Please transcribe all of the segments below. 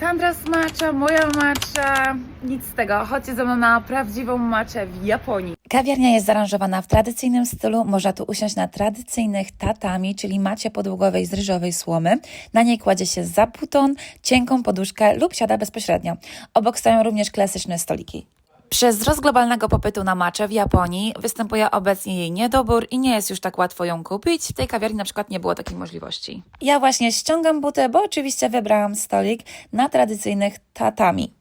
Sandra z matcha, moja matcha, nic z tego. Chodźcie ze mną na prawdziwą matchę w Japonii. Kawiarnia jest zaaranżowana w tradycyjnym stylu. Można tu usiąść na tradycyjnych tatami, czyli macie podłogowej z ryżowej słomy. Na niej kładzie się zaputon, cienką poduszkę lub siada bezpośrednio. Obok stoją również klasyczne stoliki. Przez wzrost globalnego popytu na macze w Japonii występuje obecnie jej niedobór i nie jest już tak łatwo ją kupić. W tej kawiarni na przykład nie było takiej możliwości. Ja właśnie ściągam butę, bo oczywiście wybrałam stolik na tradycyjnych tatami.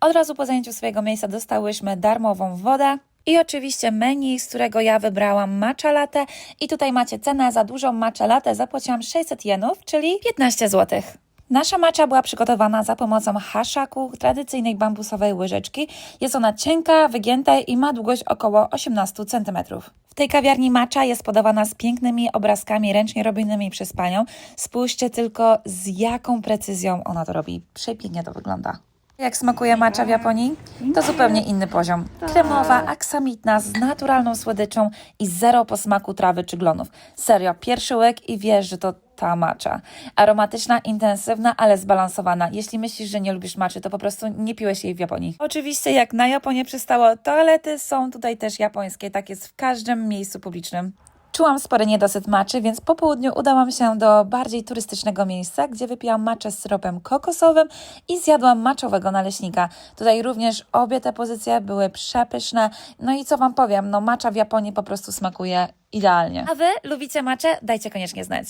Od razu po zajęciu swojego miejsca dostałyśmy darmową wodę i oczywiście menu, z którego ja wybrałam matcha latte i tutaj macie cenę za dużą matcha latte zapłaciłam 600 jenów, czyli 15 zł. Nasza macza była przygotowana za pomocą hashaku, tradycyjnej bambusowej łyżeczki. Jest ona cienka, wygięta i ma długość około 18 cm. W tej kawiarni macza jest podawana z pięknymi obrazkami ręcznie robionymi przez panią. Spójrzcie tylko z jaką precyzją ona to robi. Przepięknie to wygląda. Jak smakuje matcha w Japonii? To zupełnie inny poziom. Kremowa, aksamitna, z naturalną słodyczą i zero posmaku trawy czy glonów. Serio, pierwszy łyk i wiesz, że to ta matcha. Aromatyczna, intensywna, ale zbalansowana. Jeśli myślisz, że nie lubisz matchy, to po prostu nie piłeś jej w Japonii. Oczywiście, jak na Japonię przystało, toalety są tutaj też japońskie. Tak jest w każdym miejscu publicznym. Czułam spory niedosyt maczy, więc po południu udałam się do bardziej turystycznego miejsca, gdzie wypiłam maczę z syropem kokosowym i zjadłam maczowego naleśnika. Tutaj również obie te pozycje były przepyszne. No i co Wam powiem, no macza w Japonii po prostu smakuje idealnie. A Wy lubicie maczę? Dajcie koniecznie znać.